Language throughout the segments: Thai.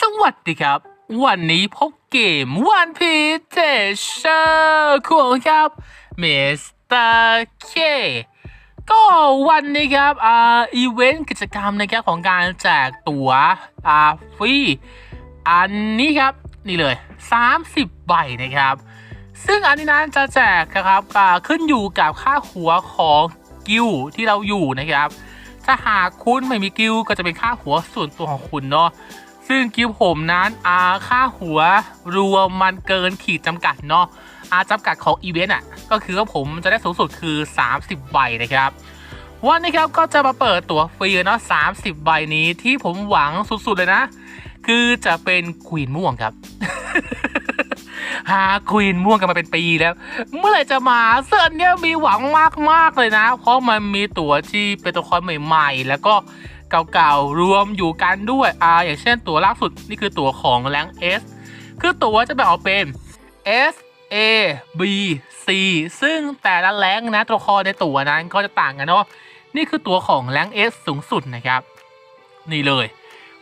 สวัสดีครับ วันนี้พบเกมวันพีเจเชอร์ของครับเมสเตอร์เคก็วันนี้ครับอ่าอีเวนต์กิจกรรมนะครับของการแจกตั๋วอ่าฟรีอันนี้ครับนี่เลย 30 ใบนะครับ ซึ่งอันนี้นั้นจะแจกนะครับอ่าขึ้นอยู่กับค่าหัวของกิลที่เราอยู่นะครับ ถ้าหากคุณไม่มีกิลก็จะเป็นค่าหัวส่วนตัวของคุณเนาะ ซึ่งกิลด์ผมนั้นอาค่าหัวรวมมันเกินขีดจำกัดเนาะอาจำกัดของอีเวนต์อะก็คือว่าผมจะได้สูงสุดคือ 30 ใบนะครับวันนี้ครับก็จะมาเปิดตั๋วฟรีเนาะ30 ใบนี้ที่ผมหวังสุด ๆ เลยนะ คือจะเป็นควีนม่วงครับ หาควีนม่วงกันมาเป็นปีแล้ว เมื่อไหร่จะมาเสื้อเนี้ยมีหวังมากๆเลยนะ เพราะมันมีตั๋วที่เป็นตัวละครใหม่ ๆ แล้วก็ เก่าๆ รวมอยู่กันด้วยอ่าอย่างเช่นตั๋วล่าสุดนี่คือตั๋วของแรง S คือตั๋วจะแบ่งออกเป็น S A B C ซึ่งแต่ละแรงนะตัวครในตั๋วนั้นก็จะต่างกันเนาะนี่คือตั๋วของแรง S สูงสุดนะครับ นี่เลย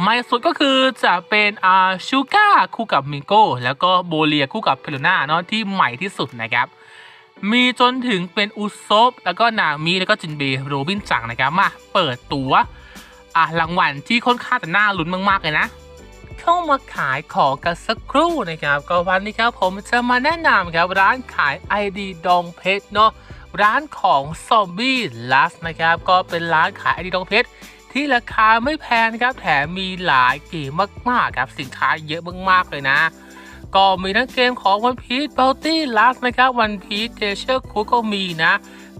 ใหม่สุดก็คือจะเป็นอ่าชูก้าคู่กับมิงโก้แล้วก็โบเลียคู่กับเพโลนาเนาะที่ใหม่ที่สุดนะครับ มีจนถึงเป็นอุซบแล้วก็นามิแล้วก็จินเบโรบินจังนะครับมาเปิดตัว อะรางวัลที่ค่อนข้างจะน่าลุ้นมากๆเลยนะ เข้ามาขายของกันสักครู่นะครับ ก็วันนี้ครับผมจะมาแนะนำครับร้านขาย ID ดองเพชรเนาะร้านของซอมบี้ลัสนะครับ ก็เป็นร้านขาย ID ดองเพชรที่ราคาไม่แพงครับแถมมีหลายเกมมากๆครับสินค้าเยอะมากๆเลยนะก็มีทั้งเกมของ One Piece Bounty Last นะครับ One Piece Treasure Cruise ก็มีนะ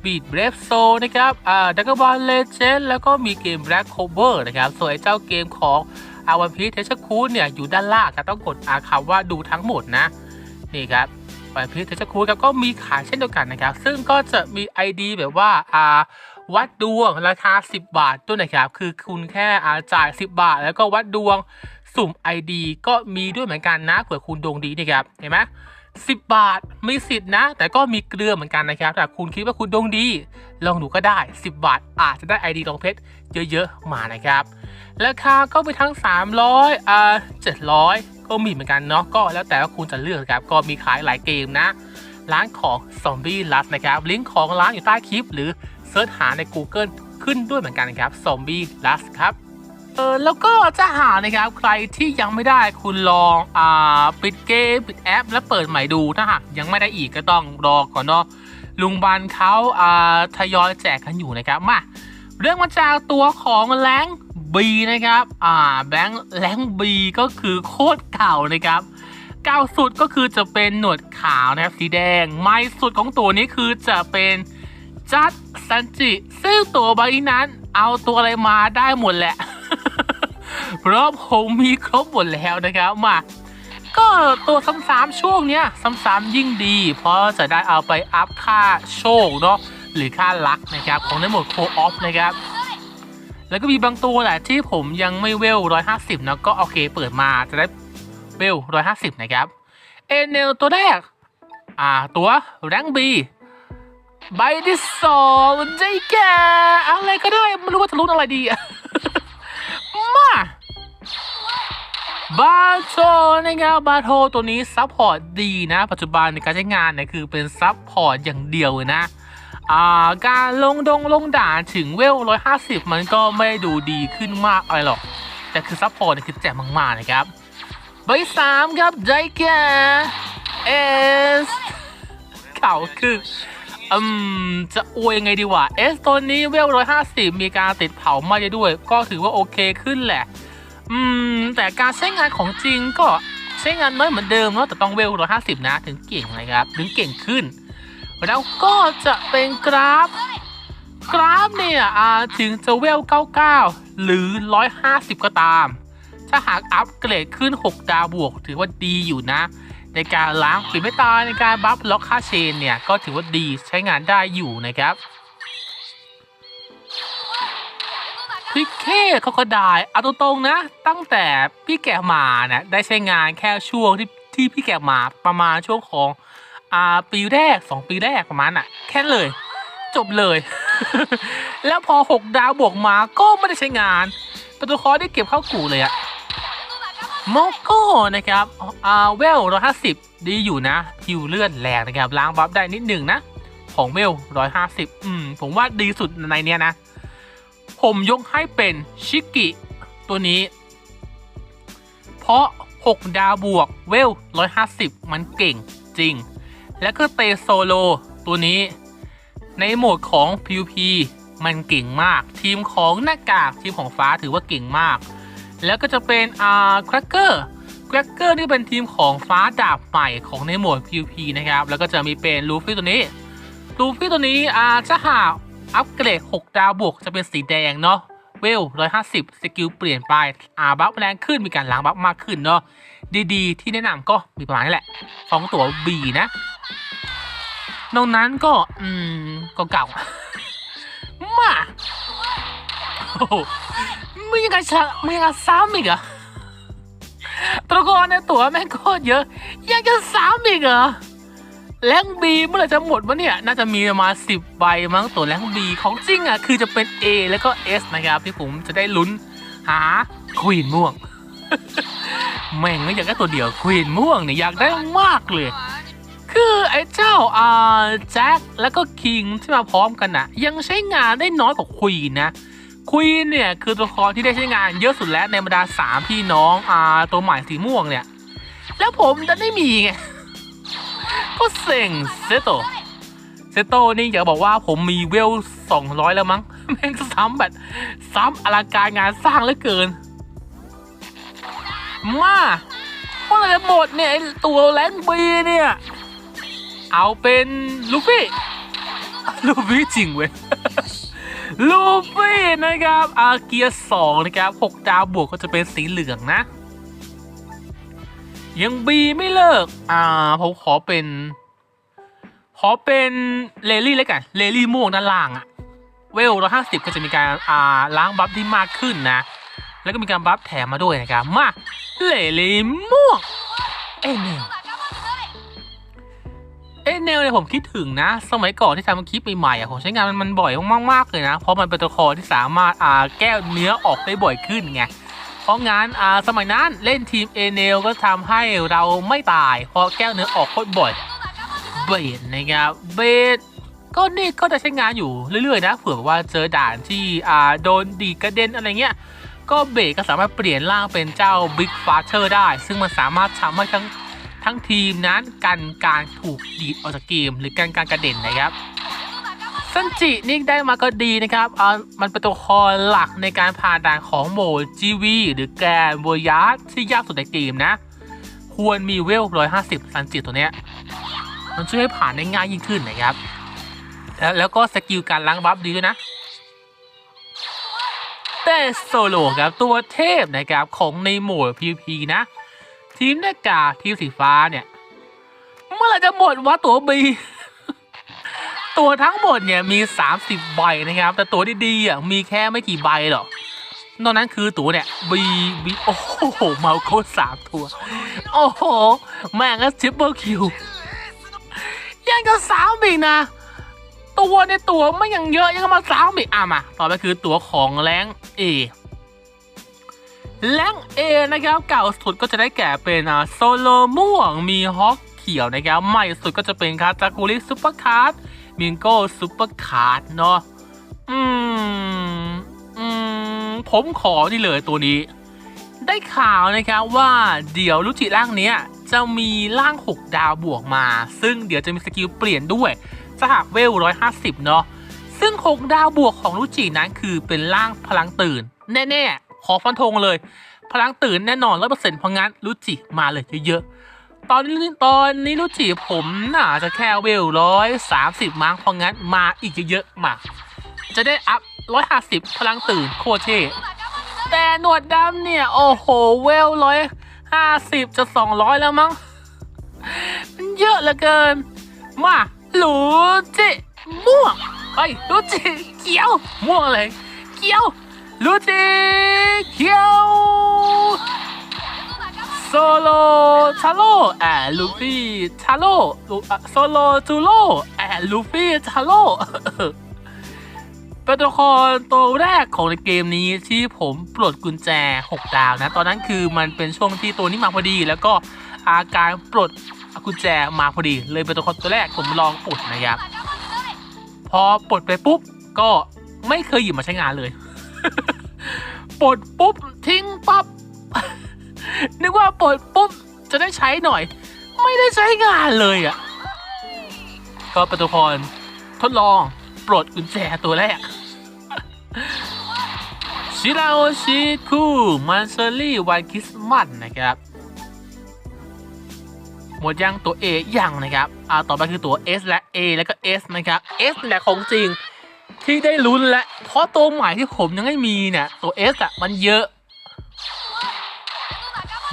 Beat Brave Soul นะครับอ่า Dragon Ball Legend แล้วก็มีเกม Black Clover นะครับ ส่วนไอ้เจ้าเกมของอา One Piece Treasure Cruise เนี่ย อยู่ด้านล่างครับต้องกดอาคำว่าดูทั้งหมดนะ นี่ครับ One Piece Treasure Cruise ครับก็มีขายเช่นเดียวกันนะครับ ซึ่งก็จะมี ID แบบว่าอ่าวัดดวงราคา 10 บาทด้วยนะครับ คือคุณแค่อาจ่าย 10 บาท แล้วก็วัดดวงสุ่ม ID ก็มีด้วยเหมือนกันนะเผื่อคุณดวงดีนะครับเห็นไหม 10 บาทมีสิทธิ์นะ แต่ก็มีเกลือเหมือนกันนะครับถ้าคุณคิดว่าคุณดวงดี ลองดูก็ได้ 10 บาท อาจจะได้ ID ดองเพชรเยอะๆมานะครับราคาก็ไปทั้ง 300อ่า700 ก็มีเหมือนกันเนาะก็แล้วแต่ว่าคุณจะเลือกครับก็มีขายหลายเกมนะ ร้านของ Zombie Lust นะครับลิงก์ของร้านอยู่ใต้คลิป หรือเซิร์ชหาใน Google ขึ้นด้วยเหมือนกันนะครับ Zombie Lust ครับ ออแล้วก็จะหานะครับใครที่ยังไม่ได้คุณลองอ่าปิดเกมปิดแอป แล้วเปิดใหม่ดูถ้าหากยังไม่ได้อีกก็ต้องรอก่อนเนาะลุงบันเขาอ่าทยอยแจกกันอยู่นะครับมาเรื่องมาจากตัวของแรงบีนะครับอ่าแบงค์แรงบีก็คือโคตรเก่านะครับเก่าสุดก็คือจะเป็นหนวดขาวนะครับสีแดงใหม่สุดของตัวนี้คือจะเป็นจัดซันจิซึ่งตัวใบนั้นเอาตัวอะไรมาได้หมดแหละ เพราะผมมีครบหมดแล้วนะครับมาก็ตัวซ้ำๆช่วงเนี้ยซ้ำๆยิ่งดี เพราะจะได้เอาไปอัพค่าโชคเนาะหรือค่าลักนะครับ ของในหมดโคออฟนะครับ แล้วก็มีบางตัวแหละที่ผมยังไม่เวล150นะก็โอเคเปิดมาจะได้เวล150นะครับ เอเนลตัวแรก อ่าตัวแรงบีใบที่สองใจแก่อะไรก็ได้ไม่รู้ว่าจะลุ้นอะไรดีมา บาโทนะครับบาโทตัวนี้ซัพพอร์ตดีนะ ปัจจุบันในการใช้งานเนี่ยคือเป็นซัพพอร์ตอย่างเดียวเลยนะการลงดงลงด่านถึงเวล 150 มันก็ไม่ดูดีขึ้นมากอะไรหรอก แต่คือซัพพอร์ตเนี่ยคือแจ่มมาก ๆ นะครับใบสามครับใจแก่เอสเข่าคืออืมจะอวยยังไงดีวะเอสตัวนี้เวล 150 มีการติดเผาไหม้ด้วย ก็ถือว่าโอเคขึ้นแหละ อืม แต่การใช้งานของจริงก็ใช้งานน้อยเหมือนเดิมเนาะแต่ต้องเวล150นะถึงเก่งนะครับ ถึงเก่งขึ้น แล้วก็จะเป็นกราฟ กราฟเนี่ยถึงจะเวล99หรือ150ก็ตาม ถ้าหากอัปเกรดขึ้น6ดาวบวก ถือว่าดีอยู่นะ ในการล้างปิดไม่ตายในการบัฟล็อกค่าเชนเนี่ย ก็ถือว่าดีใช้งานได้อยู่นะครับ พี่เคเขาก็ได้เอาตรงๆนะ ตั้งแต่พี่แกะมานะได้ใช้งานแค่ช่วงที่ที่พี่แกะมาประมาณช่วงของอ่าปีแรก 2 ปีแรกประมาณน่ะ แค่เลย จบเลย แล้วพอ 6 ดาวบวกมาก็ไม่ได้ใช้งานป็นตัวคอได้เก็บเข้ากูเลยอะโมโก้นะครับอ่าเวลร้อยห้าสิบดีอยู่นะฮิวเลือดแรงนะครับล้างบัฟได้นิดหนึ่งนะ ของเวลร้อยห้าสิบอืมผมว่าดีสุดในเนี้ยนะ ผมยกให้เป็นชิกิตัวนี้ เพราะ 6 ดาวบวกเวล 150 มันเก่งจริง แล้วก็เตโซโลตัวนี้ ในโหมดของ PVP มันเก่งมาก ทีมของหน้ากากทีมของฟ้าถือว่าเก่งมาก แล้วก็จะเป็นอ่าแครกเกอร์แครกเกอร์นี่เป็นทีมของฟ้าดาบใหม่ของในโหมด PVP นะครับ แล้วก็จะมีเป็นลูฟี่ตัวนี้ ลูฟี่ตัวนี้อ่าจะหา อัปเกรด 6 ดาวบวกจะเป็นสีแดงเนาะเวล 150 สกิลเปลี่ยนไปอาบัฟแรงขึ้นมีการล้างบัฟมากขึ้นเนาะดีๆ ที่แนะนำก็มีประมาณนี้แหละสองตัว B นะ นอกนั้นก็ อืม ก็เก่า มาโอ้โหมึงยังไงชะไมึงยังไงซ้ำอีกเหรอตัวละครในตัวแม่งโคตรเยอะ ยังจะซ้ำอีกเหรอ แรงบีเมื่อไหร่จะหมดวะเนี่ย น่าจะมีประมาณสิบใบมั้งตัวแรงบีของจริงอะ คือจะเป็น A แล้วก็ S นะครับ ที่ผมจะได้ลุ้นหาควีนม่วง แม่งไม่อยากได้ตัวเดียวควีนม่วงเนี่ยอยากได้มากเลย คือไอ้เจ้าอ่าแจ็คแล้วก็คิงที่มาพร้อมกันน่ะยังใช้งานได้น้อยกว่าควีนนะควีนเนี่ยคือตัวละครที่ได้ใช้งานเยอะสุดแล้วในบรรดาสามพี่น้องอ่าตัวใหม่สีม่วงเนี่ย แล้วผมจะได้มีไง ก็เซ็งเซโตเซโตนี่อยากบอกว่าผมมีเวลสองร้อยแล้วมั้งแม่งซ้ำแบบซ้ำอลังการงานสร้างเหลือเกิน มาเมื่อไรจะหมดเนี่ยตัวแลนบีเนี่ย เอาเป็นลูฟี่ลูฟี่จริงเว้ยลูฟี่นะครับอาเกียร์สองนะครับหกดาวบวกก็จะเป็นสีเหลืองนะ ยังบีไม่เลิก อ่าผมขอเป็น ขอเป็นเลลี่เลยกันเลลี่ม่วงด้านล่างอะเวลร้อยห้าสิบก็จะมีการอ่าล้างบัฟที่มากขึ้นนะ แล้วก็มีการบัฟแถมมาด้วยนะครับ มาเลลี่ม่วงเอเนลเอเนลเนี่ยผมคิดถึงนะ สมัยก่อนที่ทำคลิปใหม่ๆอะผมใช้งานมันมันบ่อยมากๆเลยนะ เพราะมันเป็นตัวละครที่สามารถอ่าแก้เนื้อออกได้บ่อยขึ้นไง ราะงั้นอ่าสมัยนั้นเล่นทีมเอเนลก็ทำให้เราไม่ตาย เพราะแก้วเนื้อออกโคตรบ่อยเบดนะครับเบดก็นี่ก็จะใช้งานอยู่เรื่อยๆนะเผื่อว่าเจอด่านที่อ่าโดนดีกระเด็นอะไรเงี้ยก็เบดก็สามารถเปลี่ยนร่างเป็นเจ้าบิ๊กฟาเธอร์ได้ ซึ่งมันสามารถทำให้ทั้งทั้งทีมนั้นกันการถูกดีดออกจากเกมหรือการการกระเด็นนะครับ ซันจินี่ได้มาก็ดีนะครับเอ่ามันเป็นตัวละครหลักในการผ่านด่านของโหมด GV หรือแกนโบยาร์ที่ยากสุดในเกมนะ ควรมีเวล 150 ซันจิตัวเนี้ย มันช่วยให้ผ่านได้ง่ายยิ่งขึ้นนะครับ แล้วแล้วก็สกิลการล้างบัฟดีด้วยนะ แต่โซโลครับตัวเทพนะครับของในโหมด PVP นะ ทีมหน้ากากทีมสีฟ้าเนี่ย เมื่อไรจะหมดวะตัวบี ตัวทั้งหมดเนี่ยมี 30 ใบนะครับ แต่ตัวดีๆอะมีแค่ไม่กี่ใบหรอกนอกนั้นคือตัวเนี่ยบีบีโอ้โหเมาโคตรสามตัว โอ้โห แม่งก็ทริปเปิลคิวยังจะสามอีกนะ ตัวในตัวไม่ยังเยอะยังมาสามอีกอะมาต่อไปคือตัวของแรงเอแรงเอนะครับเก่าสุดก็จะได้แก่เป็นอ่าโซโลม่วงมีฮอกเขียวนะครับใหม่สุดก็จะเป็นคาตาคุริซุปเปอร์คาร์ด มิงโก้ซุปเปอร์คาร์ดเนาะอืมอืมผมขอนี่เลยตัวนี้ ได้ข่าวนะครับว่าเดี๋ยวลูจิร่างเนี้ยจะมีร่าง 6 ดาวบวกมา ซึ่งเดี๋ยวจะมีสกิลเปลี่ยนด้วยสหากเวล 150 เนาะซึ่ง 6 ดาวบวกของลูจินั้นคือเป็นร่างพลังตื่น แน่ ๆ ขอฟันธงเลย พลังตื่นแน่นอนร้อยเปอร์เซ็นต์เพราะงั้นลูจิมาเลยเยอะๆ ตอนนี้ตอนนี้ลูจิผมน่าจะแค่เวลร้อยสามสิบมั้งเพราะงั้นมาอีกเยอะๆมาจะได้อัพร้อยห้าสิบพลังตื่นโคตรเท่แต่หนวดดำเนี่ย โอ้โห เวลร้อยห้าสิบจะสองร้อยแล้วมั้งมันเยอะเหลือเกิน มาลูจิม่วงเฮ้ลูจิเขียว ม่วงเลยเขียวลูจิเขียว โซโลชาโลแอนลูฟี่ชาโลโซโลจูโลแอนลูฟี่ชาโลไปเป็นตัวละครตัวแรกของในเกมนี้ที่ผมปลดกุญแจ 6 ดาวนะ ตอนนั้นคือมันเป็นช่วงที่ตัวนี้มาพอดี แล้วก็อาการปลดกุญแจมาพอดี เลยเป็นตัวละครตัวแรกผมลองปลดนะครับ พอปลดไปปุ๊บก็ไม่เคยหยิบมาใช้งานเลย ปลดปุ๊บทิ้งปั๊บ นึกว่าปลดปุ๊บจะได้ใช้หน่อย ไม่ได้ใช้งานเลยอะ่ะ ก็ป็นตัวละครทดลองปลดกุญแจตัวแรกชิราโอชิคุมันเซอรี่วันคริสต์มาสนะครับ หมดยังตัว A ยังนะครับอ่าต่อไปคือตัว S และ A แล้วก็ S นะครับ S แหละของจริงที่ได้ลุ้นและเพราะตัวใหม่ที่ผมยังไม่มีเนี่ยตัว S อะมันเยอะ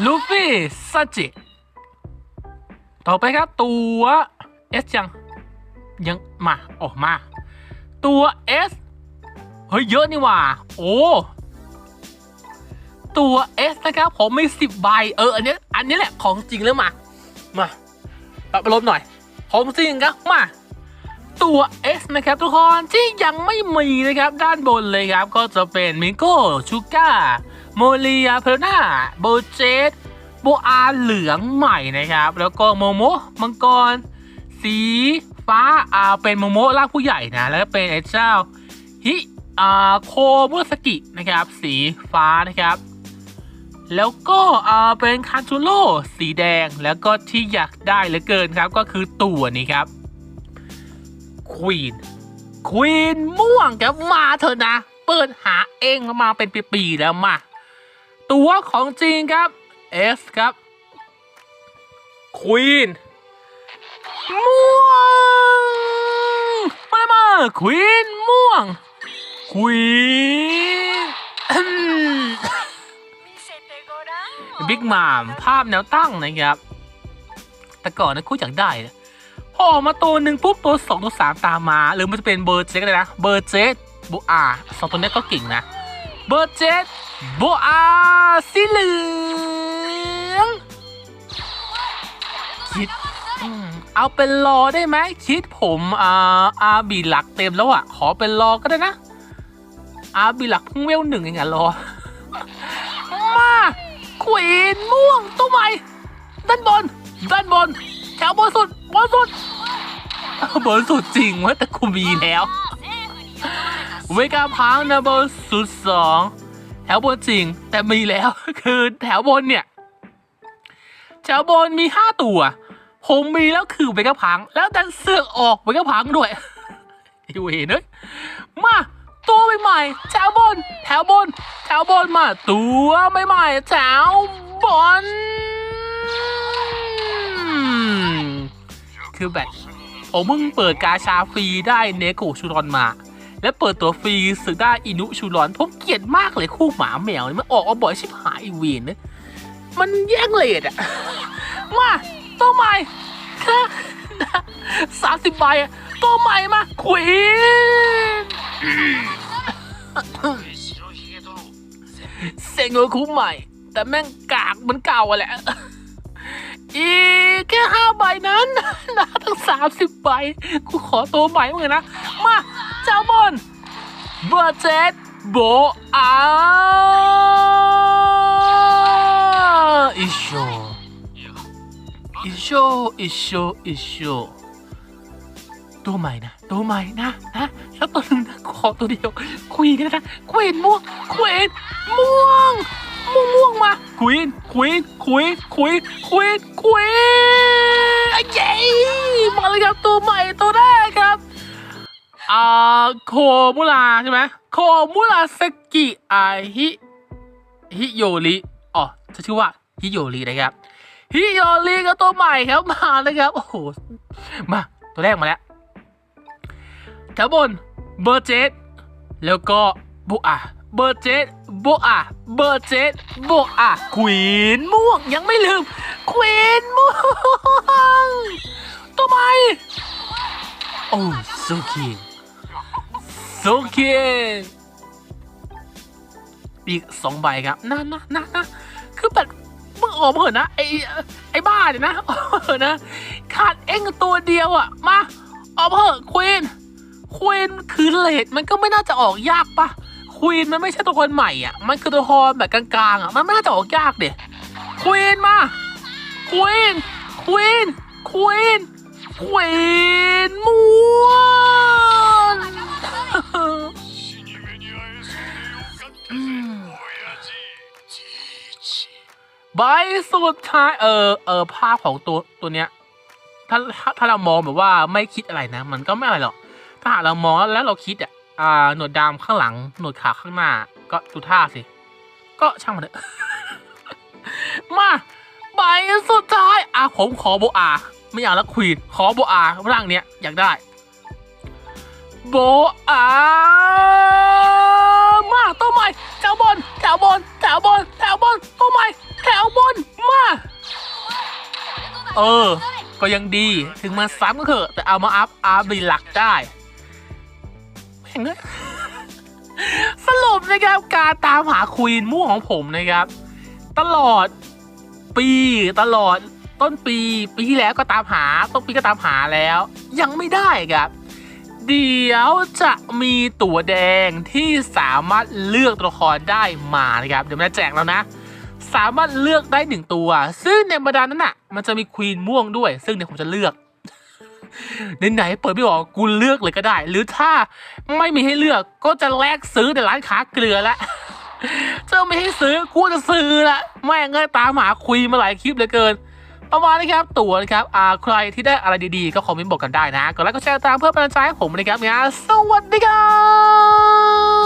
ลูฟี่ซัจิ ต่อไปครับตัว S ยัง ยังมาออกมา ตัว S เฮ้ย เยอะนี่ว่า โอ้ตัว S นะครับผมมีสิบใบ เออ อันนี้ อันนี้แหละของจริงแล้วมา มาปรับอารมหน่อย ของจริงครับมา ตัว S นะครับ ทุกคนที่ยังไม่มีนะครับ ด้านบนเลยครับ ก็จะเป็นมิโก้ชูก้า โมเลียเพลนาโบเจตโบอาเหลืองใหม่นะครับ แล้วก็โมโมมังกร สีฟ้าอ่าเป็นโมโมร่างผู้ใหญ่นะ แล้วก็เป็นไอ้เจ้าฮิอ่าโคมุสกินะครับ สีฟ้านะครับ แล้วก็อ่าเป็นคาจูโร่สีแดงแล้วก็ที่อยากได้เหลือเกินครับก็คือตัวนี้ครับควีนควีนม่วงครับมาเถอะนะ เปิดหาเองมาเป็นปีๆแล้วมา ตัวของจริงครับ S ครับควีนม่วงมาเลยมาควีนม่วงควีนบิ๊กมามภาพแนวตั้งนะครับ แต่ก่อนนะคู่อยากได้นะพอออกมาตัวหนึ่งปุ๊บตัวสองตัวสามตามมา หรือมันจะเป็นเบอร์เจ็เลยนะ เบอร์เจ็โบอาสองตัวนี้ก็เก่งนะ เบอร์เจ็ด โบอาสีเหลือง คิดเอาเป็นรอได้ไหมคิดผมอาอาบีหลักเต็มแล้วอะ ขอเป็นรอก็ได้นะ อาบีหลักเพิ่งเวลหนึ่งเองอะรอ มาควีนม่วงตัวใหม่ด้านบน ด้านบน แถวบนสุดบนสุดบนสุดจริงว่าแต่กูมีแล้ว เวกาพังนะเบอร์สุดสอง แถวบนจริง แต่มีแล้วคือแถวบนเนี่ย แถวบนมีห้าตัว ผมมีแล้วคือเวกาพัง แล้วดันเสือกออกเวกาพังด้วยไอ้เวรเนยมาตัวใหม่ๆแถวบน แถวบน แถวบนมา ตัวใหม่ๆแถวบน คือแบบผมเพิ่งเปิดกาชาฟรีได้เนโกชูรอนมา และเปิดตัวฟรีสึกได้อินุชูรอน ผมเกลียดมากเลยคู่หมาแมวมันออกมาบ่อยชิบหายอีเวนนะมันแย่งเลดอะมาตัวใหม่สามสิบใบอะตัวใหม่มาควีนเซงโงคุใหม่ แต่แม่งกากเหมือนเก่าอะแหละ อีแค่ห้าใบนั้น นะทั้งสามสิบใบกูขอตัวใหม่เหมือนนนะ มา เจ้าบอลเบอร์เจ็ดโบอาอิโชอิโชอิโชอิโชตัวใหม่นะ ตัวใหม่นะนะแล้วตัวหนึ่งนะขอตัวเดียวควีนนะควีนม่วงควีนม่วงม่วงม่วงมาควีนควีนควีนควีนควีนควีนเย้มาเลยครับตัวใหม่ตัวแรกครับอ่าโคมุราใช่ไหมโคมุราสกิอาฮิฮิโยริอ๋อจะชื่อว่าฮิโยรินะครับฮิโยริก็ตัวใหม่ครับมาเลยครับโอ้โหมาตัวแรกมาแล้ว แถวบน เบอร์เจ็ดแล้วก็โบอาเบอร์เจ็ดโบอาเบอร์เจ็ดโบอาควีนม่วงยังไม่ลืมควีนม่วงตัวใหม่โอ้สุคิงโอเคอีกสองใบครับนะนะนะนะคือแบบมึงออกมาเถอะนะไอไอบ้าเนี่ยนะออกมาเถอะนะขาดเองตัวเดียวอะมาออกมาเถอะควีน ควีนคือเลดมันก็ไม่น่าจะออกยากปะควีนมันไม่ใช่ตัวครใหม่อะ มันคือตัวละครแบบกลางๆอะ มันไม่น่าจะออกยากเด็ควีนมาควีนควีนควีนควีนม้วนใบสุดท้ายเออเออภาพของตัวตัวเนี้ยถ้าถ้าเรามองแบบว่าไม่คิดอะไรนะ มันก็ไม่อะไรหรอก ถ้าหากเรามองแล้วเราคิดอะอ่าหนวดดำข้างหลัง หนวดขาข้างหน้า ก็ดูท่าสิ ก็ช่างมันเถอะ มาใบสุดท้ายอะผมขอโบอา ไม่อยากแล้วควีนขอโบอาร่างเนี้ยอยากได้ โบอามาตัวใหม่แถวบนแถวบนแถวบนแถวบนตัวใหม่แถวบนมาเออ ก็ยังดีถึงมาซ้ำก็เถอะแต่เอามาอัพอาร์บีหลักได้ เลยสรุปนะครับการตามหาควีนม่วงของผมนะครับ ตลอดปีตลอดต้นปีปีที่แล้วก็ตามหาต้นปีก็ตามหาแล้ว ยังไม่ได้ครับเดี๋ยวจะมีตั๋วแดงที่สามารถเลือกตัวละครได้มานะครับ เดี๋ยวมันจะแจกแล้วนะ สามารถเลือกได้หนึ่งตัว ซึ่งในบรรดานั้นน่ะ มันจะมีควีนม่วงด้วย ซึ่งเดี๋ยวผมจะเลือก ไหนๆเปิดไม่ออกกูเลือกเลยก็ได้ หรือถ้าไม่มีให้เลือกก็จะแลกซื้อในร้านค้าเกลือละเจ้าไม่ให้ซื้อกูจะซื้อละแม่งเงยตามหาคุยมาหลายคลิปเหลือเกิน ประมาณนี้ครับตั๋วนะครับอ่าใครที่ได้อะไรดีๆ ก็คอมเมนต์บอกกันได้นะกดไลค์กดแชร์ตามเพื่อเป็นกำลังใจให้ผมนะครับเนี่ยสวัสดีครับ